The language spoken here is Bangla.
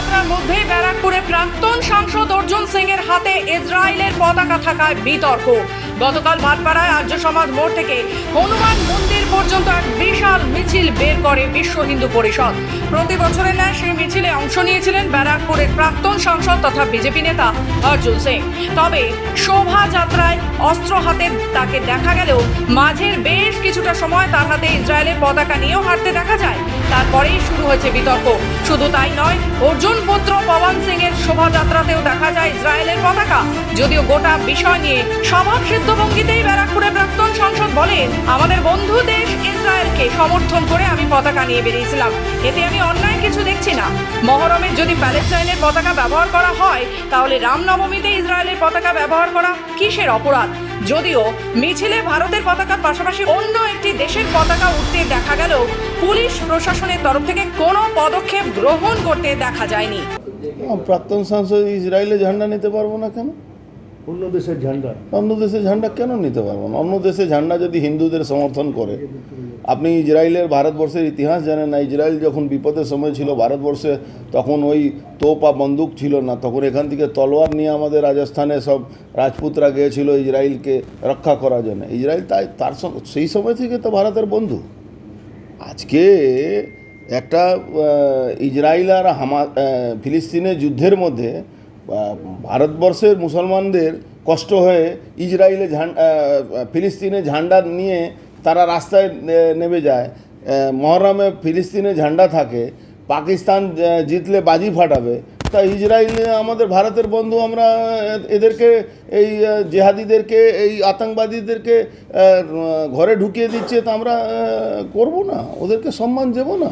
যাত্রার মধ্যেই ব্যারাকপুরে প্রাক্তন সাংসদ অর্জুন সিং এর হাতে ইসরায়েলের পতাকা থাকায় বিতর্ক। গতকাল ভাটপাড়ায় আর্য সমাজ মোড় থেকে হনুমান মন্দির পর্যন্ত এক মিছিল বের করে বিশ্ব হিন্দু পরিষদ। প্রতি বছরের ন্যায় সেই মিছিলে অংশ নিয়েছিলেন ব্যারাকপুরের প্রাক্তন সাংসদ তথা বিজেপি নেতা অর্জুন সিং। তবে শোভাযাত্রায় অস্ত্র হাতে তাকে দেখা গেলেও মাঝের বেশ কিছুটা সময় তার হাতে ইসরায়েলের পতাকা নিয়েও হাঁটতে দেখা যায়। তারপরেই শুরু হয়েছে বিতর্ক। শুধু তাই নয়, অর্জুন পুত্র পবন সিং এর শোভাযাত্রাতেও দেখা যায় ইসরায়েলের পতাকা। যদিও গোটা বিষয় নিয়ে স্বভাব সিদ্ধ ভঙ্গিতেই ব্যারাকপুরের প্রাক্তন সাংসদ বলেন, আমাদের বন্ধু দেশ ইসরায়েলকে সমর্থন করে আমি পতাকা নিয়ে বেরিয়েছিলাম। এতে আমি অন্যায় কিছু দেখছি না। মহরমে যদি প্যালেস্টাইনের পতাকা ব্যবহার করা হয়, তাহলে রামনবমীতে ইসরায়েলের পতাকা ব্যবহার করা কিসের অপরাধ? যদিও মিছিলে ভারতের পতাকার পাশাপাশি অন্য একটি দেশের পতাকা উঠতে দেখা গেলেও পুলিশ প্রশাসনের তরফ থেকে কোনো পদক্ষেপ গ্রহণ করতে দেখা যায়নি। প্রাক্তন সাংসদ ইসরায়েলে ঝান্ডা নিতে পারব না কেন? অন্য দেশের ঝান্ডা। অন্য দেশে ঝান্ডা কেন নিতে পারব না? অন্য দেশে ঝান্ডা যদি হিন্দুদের সমর্থন করে। আপনি ইসরায়েলের ভারতবর্ষের ইতিহাস জানেন না? ইসরায়েল যখন বিপদের সময় ছিল ভারতবর্ষে, তখন ওই তোপা বন্দুক ছিল না। তখন এখান থেকে তলোয়ার নিয়ে আমাদের রাজস্থানে সব রাজপুতরা গিয়েছিল ইসরায়েলকে রক্ষা করার জন্য। ইসরায়েল তাই, তার সেই সময় থেকে তো ভারতের বন্ধু। আজকে একটা ইসরায়েল আর হামা ফিলিস্তিনের যুদ্ধের মধ্যে ভারতবর্ষের মুসলমানদের কষ্ট হয়ে ইসরায়েলে ঝান্ডা ফিলিস্তিনের ঝান্ডা নিয়ে তারা রাস্তায় নেমে যায়। মহরমে ফিলিস্তিনে ঝান্ডা থাকে, পাকিস্তান জিতলে বাজি ফাটাবে। তা ইসরায়েল আমাদের ভারতের বন্ধু, আমরা এদেরকে, এই জেহাদিদেরকে, এই আতঙ্কবাদীদেরকে ঘরে ঢুকিয়ে দিচ্ছে, তা আমরা করব না। ওদেরকে সম্মান দেবো না।